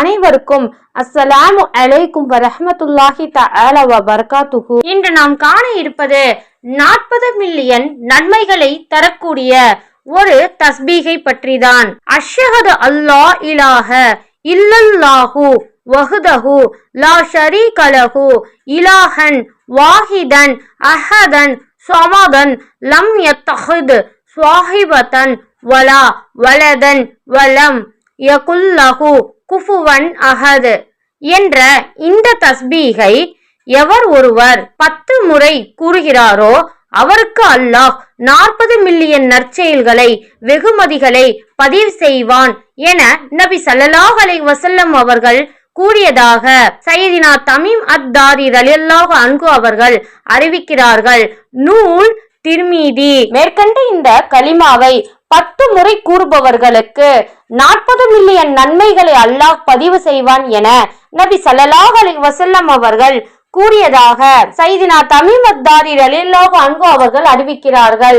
அனைவருக்கும் அஸ்ஸலாமு அலைக்கும் வரஹ்மத்துல்லாஹி தஆலா வ பரகாத்துஹு இன்று நாம் காண இருப்பது நாற்பது மில்லியன் நன்மைகளை தரக்கூடிய ஒரு தஸ்பீகை பற்றிதான். அஷ்ஹது அல்லா இலாஹ இல்லல்லாஹு வஹுதஹு லா ஷரீக இலாஹன் வாஹிதன் அஹதன் சமதன் லம் யத்தஹித் சுவாஹிபதன் வலா வலதன் வலம் யகுல்லஹு குஃபுவன் அஹது என்ற இந்த தஸ்பீகை எவர் ஒருவர் பத்து முறை கூறுகிறாரோ அவருக்கு அல்லாஹ் நாற்பது மில்லியன் நற்செயல்களை வெகுமதிகளை பதிவு செய்வான் என நபி ஸல்லல்லாஹு அலை வசல்லம் அவர்கள் கூறியதாக சையதினா தமிம் அத் தாரி ரலியல்லாஹு அன்கு அவர்கள் அறிவிக்கிறார்கள். நூல் திருமீதி. மேற்கண்ட இந்த கலிமாவை பத்து முறை கூறுபவர்களுக்கு நாற்பது மில்லியன் நன்மைகளை அல்லாஹ் பதிவு செய்வான் என நபி சல்லாஹ் அலி வசல்லம் அவர்கள் கூறியதாக சைதினா தமிழ் அத் தாரி ரலியல்லாஹு அவர்கள் அறிவிக்கிறார்கள்.